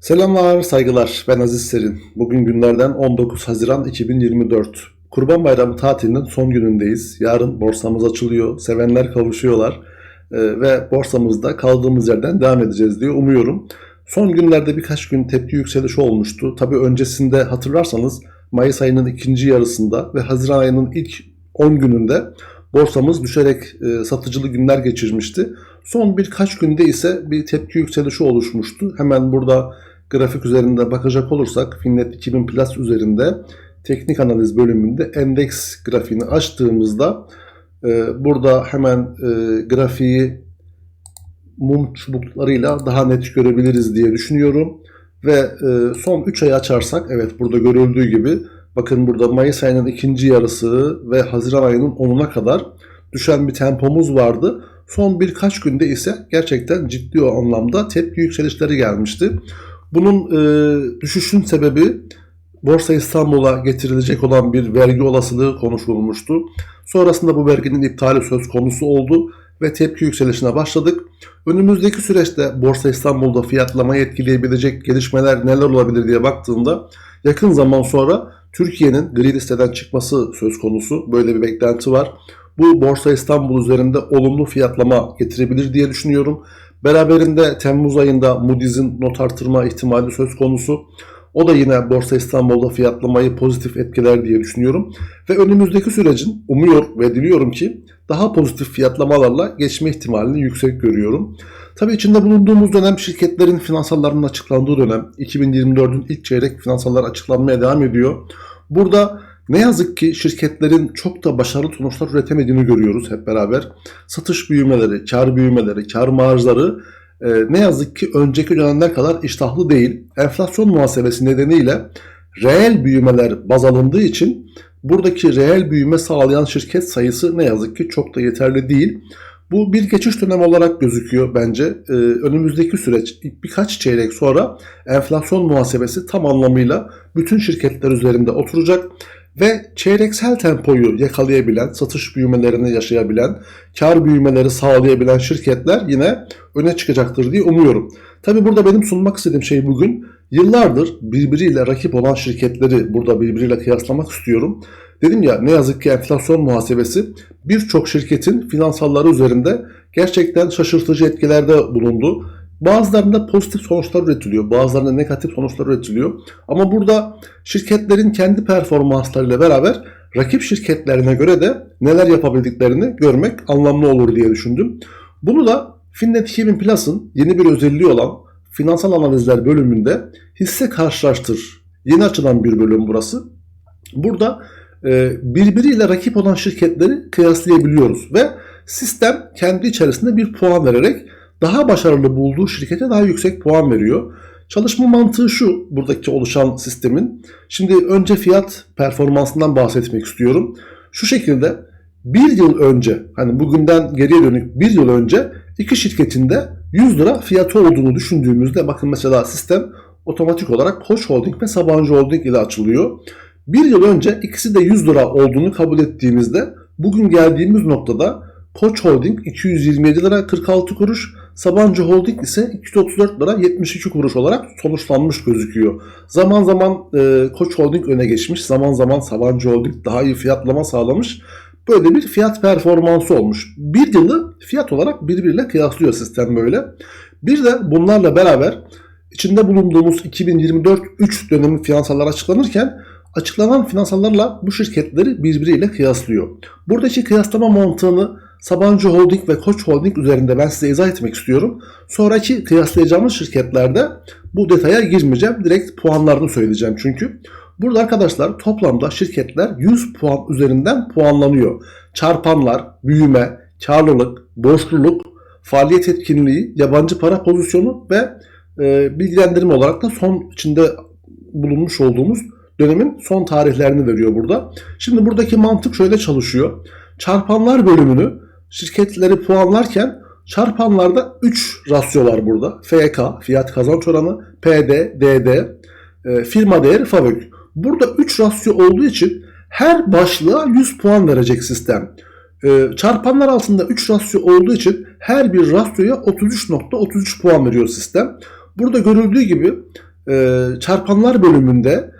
Selamlar, saygılar. Ben Aziz Serin. Bugün günlerden 19 Haziran 2024. Kurban Bayramı tatilinin son günündeyiz. Yarın borsamız açılıyor. Sevenler kavuşuyorlar. Ee, ve borsamızda kaldığımız yerden devam edeceğiz diye umuyorum. Son günlerde birkaç gün tepki yükselişi olmuştu. Tabii öncesinde hatırlarsanız Mayıs ayının ikinci yarısında ve Haziran ayının ilk 10 gününde borsamız düşerek e, satıcılı günler geçirmişti. Son birkaç günde ise bir tepki yükselişi oluşmuştu. Hemen burada grafik üzerinde bakacak olursak Finnet 2000 Plus üzerinde teknik analiz bölümünde endeks grafiğini açtığımızda e, burada hemen e, grafiği mum çubuklarıyla daha net görebiliriz diye düşünüyorum. Ve e, son 3 ayı açarsak evet burada görüldüğü gibi bakın burada Mayıs ayının ikinci yarısı ve Haziran ayının 10'una kadar düşen bir tempomuz vardı. Son birkaç günde ise gerçekten ciddi o anlamda tepki yükselişleri gelmişti. Bunun e, düşüşün sebebi Borsa İstanbul'a getirilecek olan bir vergi olasılığı konuşulmuştu. Sonrasında bu verginin iptali söz konusu oldu ve tepki yükselişine başladık. Önümüzdeki süreçte Borsa İstanbul'da fiyatlamayı etkileyebilecek gelişmeler neler olabilir diye baktığımda yakın zaman sonra Türkiye'nin gri listeden çıkması söz konusu. Böyle bir beklenti var. Bu Borsa İstanbul üzerinde olumlu fiyatlama getirebilir diye düşünüyorum. Beraberinde Temmuz ayında Moody's'in not artırma ihtimali söz konusu. O da yine Borsa İstanbul'da fiyatlamayı pozitif etkiler diye düşünüyorum. Ve önümüzdeki sürecin umuyor ve diliyorum ki daha pozitif fiyatlamalarla geçme ihtimalini yüksek görüyorum. Tabii içinde bulunduğumuz dönem şirketlerin finansallarının açıklandığı dönem. 2024'ün ilk çeyrek finansallar açıklanmaya devam ediyor. Burada ne yazık ki şirketlerin çok da başarılı sonuçlar üretemediğini görüyoruz hep beraber. Satış büyümeleri, kar büyümeleri, kar marjları e, ne yazık ki önceki dönemler kadar iştahlı değil. Enflasyon muhasebesi nedeniyle reel büyümeler baz alındığı için buradaki reel büyüme sağlayan şirket sayısı ne yazık ki çok da yeterli değil. Bu bir geçiş dönemi olarak gözüküyor bence. Ee, önümüzdeki süreç birkaç çeyrek sonra enflasyon muhasebesi tam anlamıyla bütün şirketler üzerinde oturacak ve çeyreksel tempoyu yakalayabilen, satış büyümelerini yaşayabilen, kar büyümeleri sağlayabilen şirketler yine öne çıkacaktır diye umuyorum. Tabi burada benim sunmak istediğim şey bugün yıllardır birbiriyle rakip olan şirketleri burada birbiriyle kıyaslamak istiyorum. Dedim ya ne yazık ki enflasyon muhasebesi birçok şirketin finansalları üzerinde gerçekten şaşırtıcı etkilerde bulundu. Bazılarında pozitif sonuçlar üretiliyor, bazılarında negatif sonuçlar üretiliyor. Ama burada şirketlerin kendi performanslarıyla beraber rakip şirketlerine göre de neler yapabildiklerini görmek anlamlı olur diye düşündüm. Bunu da Finnet 2000 Plus'ın yeni bir özelliği olan finansal analizler bölümünde hisse karşılaştır. Yeni açılan bir bölüm burası. Burada e, birbiriyle rakip olan şirketleri kıyaslayabiliyoruz ve sistem kendi içerisinde bir puan vererek daha başarılı bulduğu şirkete daha yüksek puan veriyor. Çalışma mantığı şu buradaki oluşan sistemin. Şimdi önce fiyat performansından bahsetmek istiyorum. Şu şekilde bir yıl önce hani bugünden geriye dönük bir yıl önce iki şirketinde 100 lira fiyatı olduğunu düşündüğümüzde bakın mesela sistem otomatik olarak Koç Holding ve Sabancı Holding ile açılıyor. Bir yıl önce ikisi de 100 lira olduğunu kabul ettiğimizde bugün geldiğimiz noktada Koç Holding 227 lira 46 kuruş, Sabancı Holding ise 234 lira 72 kuruş olarak sonuçlanmış gözüküyor. Zaman zaman e, Koç Holding öne geçmiş, zaman zaman Sabancı Holding daha iyi fiyatlama sağlamış. Böyle bir fiyat performansı olmuş. Bir yılı fiyat olarak birbiriyle kıyaslıyor sistem böyle. Bir de bunlarla beraber içinde bulunduğumuz 2024-3 dönemi finansallar açıklanırken açıklanan finansallarla bu şirketleri birbiriyle kıyaslıyor. Buradaki kıyaslama mantığını Sabancı Holding ve Koç Holding üzerinde ben size izah etmek istiyorum. Sonraki kıyaslayacağımız şirketlerde bu detaya girmeyeceğim. Direkt puanlarını söyleyeceğim çünkü. Burada arkadaşlar toplamda şirketler 100 puan üzerinden puanlanıyor. Çarpanlar, büyüme, karlılık, borçluluk, faaliyet etkinliği, yabancı para pozisyonu ve e, bilgilendirme olarak da son içinde bulunmuş olduğumuz dönemin son tarihlerini veriyor burada. Şimdi buradaki mantık şöyle çalışıyor. Çarpanlar bölümünü şirketleri puanlarken çarpanlarda 3 rasyo var burada. FK, fiyat kazanç oranı, PD, DD, e, firma değeri, FAVÖK. Burada 3 rasyo olduğu için her başlığa 100 puan verecek sistem. E, çarpanlar altında 3 rasyo olduğu için her bir rasyoya 33.33 puan veriyor sistem. Burada görüldüğü gibi e, çarpanlar bölümünde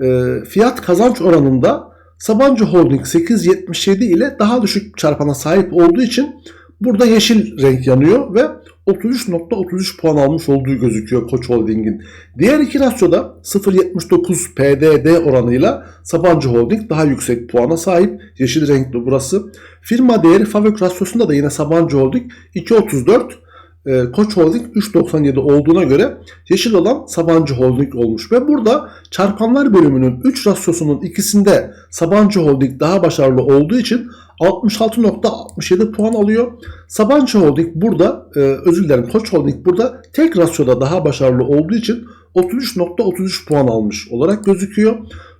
e, fiyat kazanç oranında Sabancı Holding 8.77 ile daha düşük çarpana sahip olduğu için burada yeşil renk yanıyor ve 33.33 puan almış olduğu gözüküyor Koç Holding'in. Diğer iki rasyoda 0.79 PDD oranıyla Sabancı Holding daha yüksek puana sahip. Yeşil renkli burası. Firma değeri Favök rasyosunda da yine Sabancı Holding 2.34 e, Koç Holding 3.97 olduğuna göre yeşil olan Sabancı Holding olmuş ve burada çarpanlar bölümünün 3 rasyosunun ikisinde Sabancı Holding daha başarılı olduğu için 66.67 puan alıyor. Sabancı Holding burada, e, özür dilerim Koç Holding burada tek rasyoda daha başarılı olduğu için 33.33 puan almış olarak gözüküyor.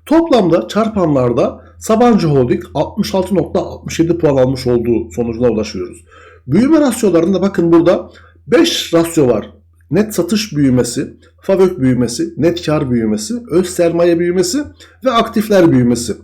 Toplamda çarpanlarda Sabancı Holding 66.67 puan almış olduğu sonucuna ulaşıyoruz. Büyüme rasyolarında bakın burada 5 rasyo var. Net satış büyümesi, favök büyümesi, net kar büyümesi, öz sermaye büyümesi ve aktifler büyümesi.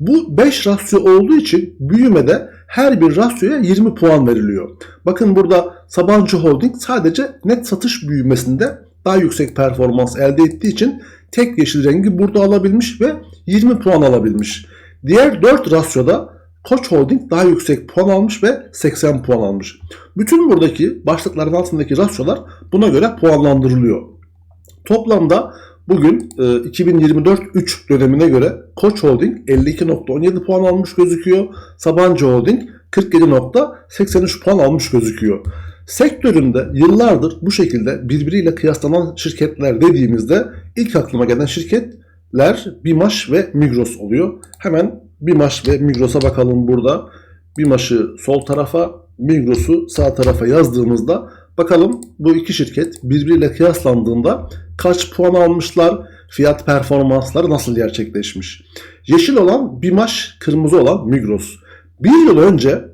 Bu 5 rasyo olduğu için büyümede her bir rasyoya 20 puan veriliyor. Bakın burada Sabancı Holding sadece net satış büyümesinde daha yüksek performans elde ettiği için tek yeşil rengi burada alabilmiş ve 20 puan alabilmiş. Diğer 4 rasyoda Koç Holding daha yüksek puan almış ve 80 puan almış. Bütün buradaki başlıkların altındaki rasyolar buna göre puanlandırılıyor. Toplamda bugün 2024-3 dönemine göre Koç Holding 52.17 puan almış gözüküyor. Sabancı Holding 47.83 puan almış gözüküyor. Sektöründe yıllardır bu şekilde birbiriyle kıyaslanan şirketler dediğimizde ilk aklıma gelen şirketler Bimaş ve Migros oluyor. Hemen Bimaş ve Migros'a bakalım burada. Bimaş'ı sol tarafa, Migros'u sağ tarafa yazdığımızda bakalım bu iki şirket birbiriyle kıyaslandığında kaç puan almışlar, fiyat performansları nasıl gerçekleşmiş. Yeşil olan Bimaş, kırmızı olan Migros. Bir yıl önce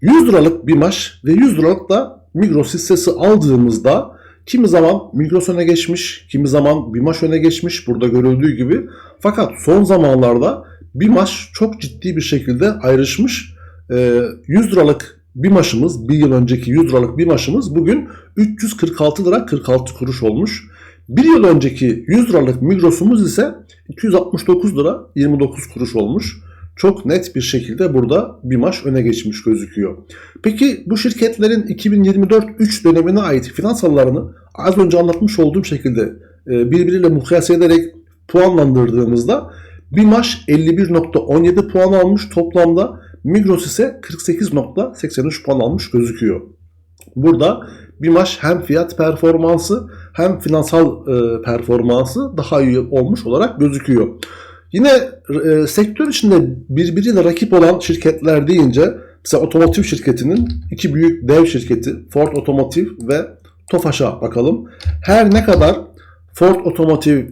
100 liralık Bimaş ve 100 liralık da Migros hissesi aldığımızda kimi zaman Migros öne geçmiş, kimi zaman Bimaş öne geçmiş burada görüldüğü gibi. Fakat son zamanlarda Bimaş çok ciddi bir şekilde ayrışmış. 100 liralık Bimaş'ımız, bir yıl önceki 100 liralık Bimaş'ımız bugün 346 lira 46 kuruş olmuş. Bir yıl önceki 100 liralık Migros'umuz ise 269 lira 29 kuruş olmuş. Çok net bir şekilde burada Bimaş öne geçmiş gözüküyor. Peki bu şirketlerin 2024-3 dönemine ait finansallarını az önce anlatmış olduğum şekilde birbiriyle mukayese ederek puanlandırdığımızda Bimaş 51.17 puan almış toplamda. Migros ise 48.83 puan almış gözüküyor. Burada Bimaş hem fiyat performansı hem finansal e, performansı daha iyi olmuş olarak gözüküyor. Yine e, sektör içinde birbiriyle rakip olan şirketler deyince mesela otomotiv şirketinin iki büyük dev şirketi Ford Otomotiv ve Tofaş'a bakalım. Her ne kadar Ford Otomotiv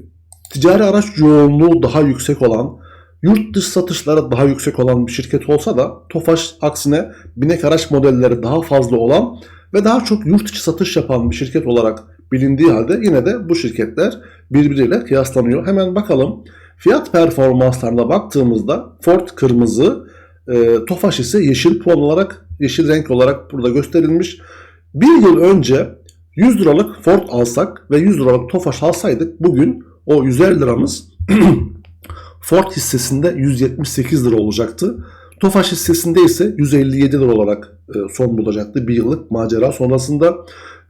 ticari araç yoğunluğu daha yüksek olan, yurt dışı satışları daha yüksek olan bir şirket olsa da Tofaş aksine binek araç modelleri daha fazla olan ve daha çok yurt içi satış yapan bir şirket olarak bilindiği halde yine de bu şirketler birbiriyle kıyaslanıyor. Hemen bakalım. Fiyat performanslarına baktığımızda Ford kırmızı, e, Tofaş ise yeşil puan olarak, yeşil renk olarak burada gösterilmiş. Bir yıl önce 100 liralık Ford alsak ve 100 liralık Tofaş alsaydık bugün o 150 liramız Ford hissesinde 178 lira olacaktı. Tofaş hissesinde ise 157 lira olarak e, son bulacaktı bir yıllık macera sonrasında.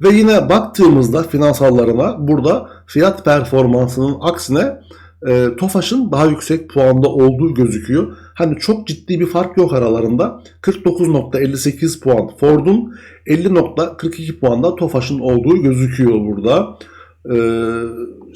Ve yine baktığımızda finansallarına burada fiyat performansının aksine e, Tofaş'ın daha yüksek puanda olduğu gözüküyor. Hani çok ciddi bir fark yok aralarında. 49.58 puan Ford'un 50.42 puanda Tofaş'ın olduğu gözüküyor burada. Ee,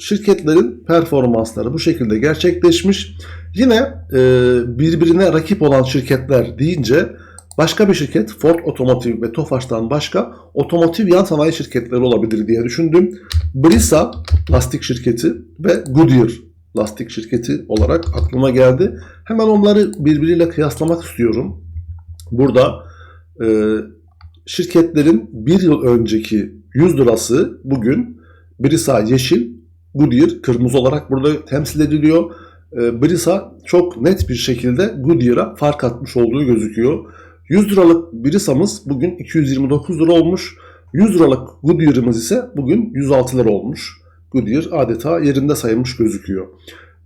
şirketlerin performansları bu şekilde gerçekleşmiş. Yine e, birbirine rakip olan şirketler deyince başka bir şirket Ford Otomotiv ve Tofaş'tan başka otomotiv yan sanayi şirketleri olabilir diye düşündüm. Brisa lastik şirketi ve Goodyear lastik şirketi olarak aklıma geldi. Hemen onları birbiriyle kıyaslamak istiyorum. Burada e, şirketlerin bir yıl önceki 100 lirası bugün Brisa yeşil, Goodyear kırmızı olarak burada temsil ediliyor. Ee, Brisa çok net bir şekilde Goodyear'a fark atmış olduğu gözüküyor. 100 liralık Brisa'mız bugün 229 lira olmuş. 100 liralık Goodyear'ımız ise bugün 106 lira olmuş. Goodyear adeta yerinde sayılmış gözüküyor.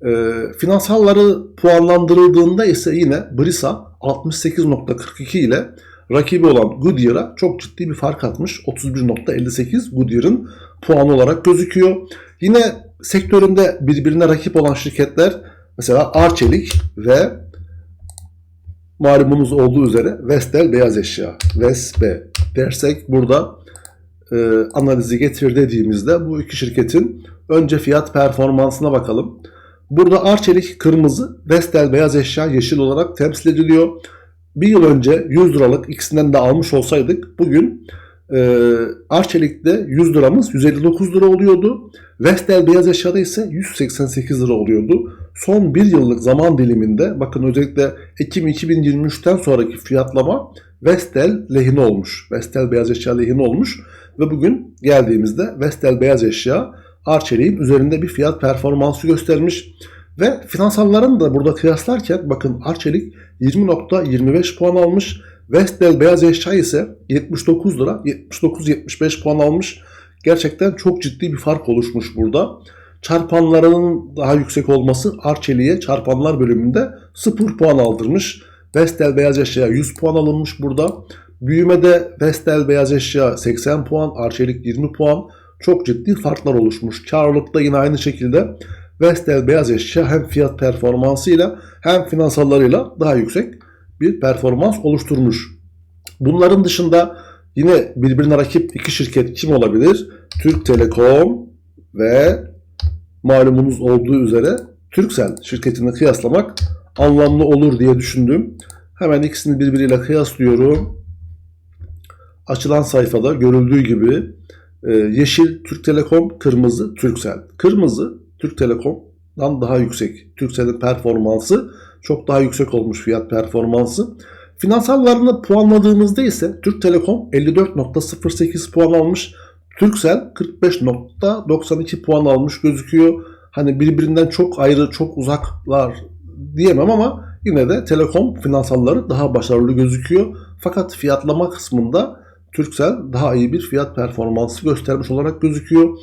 E, finansalları puanlandırıldığında ise yine Brisa 68.42 ile rakibi olan Goodyear'a çok ciddi bir fark atmış. 31.58 Goodyear'ın puanı olarak gözüküyor. Yine sektöründe birbirine rakip olan şirketler mesela Arçelik ve malumunuz olduğu üzere Vestel Beyaz Eşya, VESB dersek burada e, analizi getir dediğimizde bu iki şirketin önce fiyat performansına bakalım. Burada Arçelik kırmızı, Vestel Beyaz Eşya yeşil olarak temsil ediliyor. Bir yıl önce 100 liralık ikisinden de almış olsaydık bugün e, Arçelik'te 100 liramız 159 lira oluyordu. Vestel Beyaz Eşya'da ise 188 lira oluyordu. Son bir yıllık zaman diliminde bakın özellikle Ekim 2023'ten sonraki fiyatlama Vestel lehine olmuş. Vestel Beyaz Eşya lehine olmuş ve bugün geldiğimizde Vestel Beyaz Eşya Arçelik'in üzerinde bir fiyat performansı göstermiş. Ve finansalların da burada kıyaslarken bakın Arçelik 20.25 puan almış. Vestel Beyaz Eşya ise 79 lira 79-75 puan almış. Gerçekten çok ciddi bir fark oluşmuş burada. Çarpanlarının daha yüksek olması Arçelik'e çarpanlar bölümünde 0 puan aldırmış. Vestel Beyaz Eşya 100 puan alınmış burada. Büyümede Vestel Beyaz Eşya 80 puan, Arçelik 20 puan. Çok ciddi farklar oluşmuş. Karlılıkta yine aynı şekilde Vestel Beyaz Eşya hem fiyat performansıyla hem finansallarıyla daha yüksek bir performans oluşturmuş. Bunların dışında yine birbirine rakip iki şirket kim olabilir? Türk Telekom ve malumunuz olduğu üzere Turkcell şirketini kıyaslamak anlamlı olur diye düşündüm. Hemen ikisini birbiriyle kıyaslıyorum. Açılan sayfada görüldüğü gibi e, yeşil Türk Telekom, kırmızı Turkcell. Kırmızı Türk Telekom'dan daha yüksek. Turkcell'in performansı çok daha yüksek olmuş fiyat performansı. Finansallarını puanladığımızda ise Türk Telekom 54.08 puan almış. Turkcell 45.92 puan almış gözüküyor. Hani birbirinden çok ayrı, çok uzaklar diyemem ama yine de Telekom finansalları daha başarılı gözüküyor. Fakat fiyatlama kısmında Turkcell daha iyi bir fiyat performansı göstermiş olarak gözüküyor.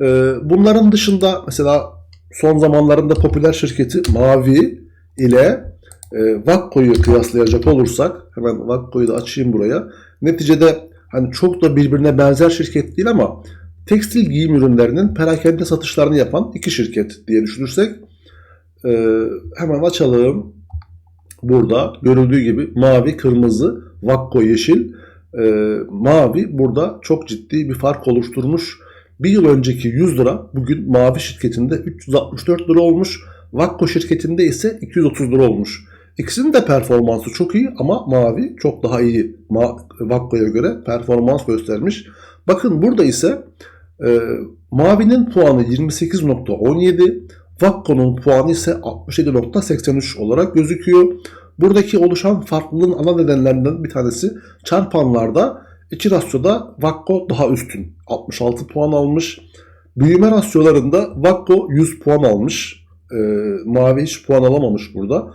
Ee, bunların dışında mesela son zamanlarında popüler şirketi Mavi ile e, Vakko'yu kıyaslayacak olursak hemen Vakko'yu da açayım buraya. Neticede hani çok da birbirine benzer şirket değil ama tekstil giyim ürünlerinin perakende satışlarını yapan iki şirket diye düşünürsek e, hemen açalım. Burada görüldüğü gibi mavi, kırmızı, Vakko yeşil. E, mavi burada çok ciddi bir fark oluşturmuş. Bir yıl önceki 100 lira bugün mavi şirketinde 364 lira olmuş. Vakko şirketinde ise 230 lira olmuş. İkisinin de performansı çok iyi ama mavi çok daha iyi Ma Vakko'ya göre performans göstermiş. Bakın burada ise e, mavinin puanı 28.17, Vakko'nun puanı ise 67.83 olarak gözüküyor. Buradaki oluşan farklılığın ana nedenlerinden bir tanesi çarpanlarda iki rasyoda Vakko daha üstün. 66 puan almış. Büyüme rasyolarında Vakko 100 puan almış. E, mavi hiç puan alamamış burada.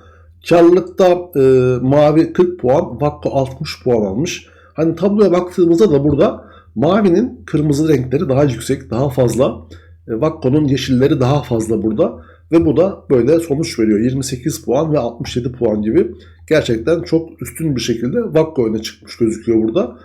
Karlılıkta e, mavi 40 puan, Vakko 60 puan almış. Hani tabloya baktığımızda da burada mavinin kırmızı renkleri daha yüksek, daha fazla. E, Vakko'nun yeşilleri daha fazla burada. Ve bu da böyle sonuç veriyor. 28 puan ve 67 puan gibi. Gerçekten çok üstün bir şekilde Vakko öne çıkmış gözüküyor burada.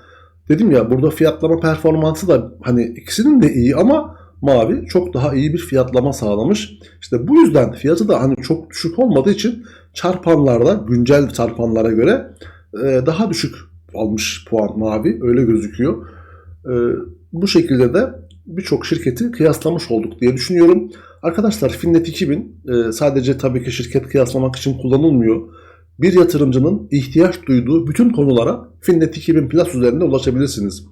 Dedim ya burada fiyatlama performansı da hani ikisinin de iyi ama mavi çok daha iyi bir fiyatlama sağlamış. İşte bu yüzden fiyatı da hani çok düşük olmadığı için çarpanlarda güncel çarpanlara göre e, daha düşük almış puan mavi öyle gözüküyor. E, bu şekilde de birçok şirketi kıyaslamış olduk diye düşünüyorum. Arkadaşlar Finnet 2000 e, sadece tabii ki şirket kıyaslamak için kullanılmıyor. Bir yatırımcının ihtiyaç duyduğu bütün konulara Finnet 2000 Plus üzerinde ulaşabilirsiniz.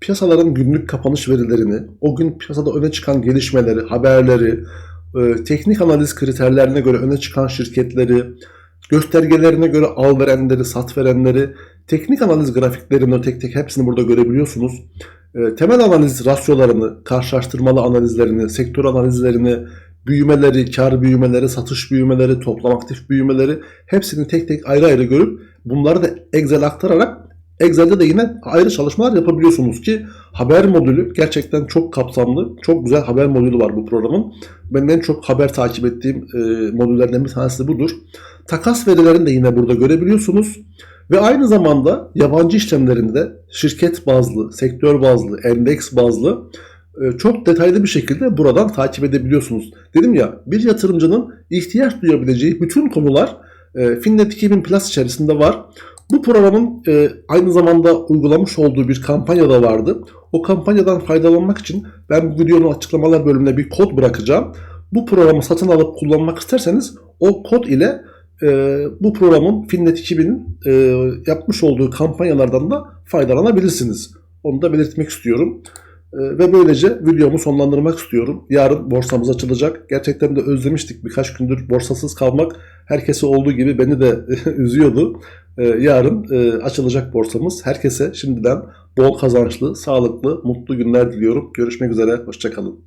Piyasaların günlük kapanış verilerini, o gün piyasada öne çıkan gelişmeleri, haberleri, e, teknik analiz kriterlerine göre öne çıkan şirketleri, göstergelerine göre al verenleri, sat verenleri, teknik analiz grafiklerini tek tek hepsini burada görebiliyorsunuz. E, temel analiz rasyolarını, karşılaştırmalı analizlerini, sektör analizlerini, büyümeleri, kar büyümeleri, satış büyümeleri, toplam aktif büyümeleri hepsini tek tek ayrı ayrı görüp bunları da Excel aktararak Excel'de de yine ayrı çalışmalar yapabiliyorsunuz ki haber modülü gerçekten çok kapsamlı. Çok güzel haber modülü var bu programın. Benim en çok haber takip ettiğim e, modüllerden bir tanesi budur. Takas verilerini de yine burada görebiliyorsunuz. Ve aynı zamanda yabancı işlemlerinde şirket bazlı, sektör bazlı, endeks bazlı çok detaylı bir şekilde buradan takip edebiliyorsunuz. Dedim ya bir yatırımcının ihtiyaç duyabileceği bütün konular e, Finnet 2000 Plus içerisinde var. Bu programın e, aynı zamanda uygulamış olduğu bir kampanya da vardı. O kampanyadan faydalanmak için ben bu videonun açıklamalar bölümüne bir kod bırakacağım. Bu programı satın alıp kullanmak isterseniz o kod ile e, bu programın Finnet 2000'in e, yapmış olduğu kampanyalardan da faydalanabilirsiniz. Onu da belirtmek istiyorum. E, ve böylece videomu sonlandırmak istiyorum. Yarın borsamız açılacak. Gerçekten de özlemiştik birkaç gündür borsasız kalmak. Herkese olduğu gibi beni de üzüyordu. E, yarın e, açılacak borsamız. Herkese şimdiden bol kazançlı, sağlıklı, mutlu günler diliyorum. Görüşmek üzere, hoşçakalın.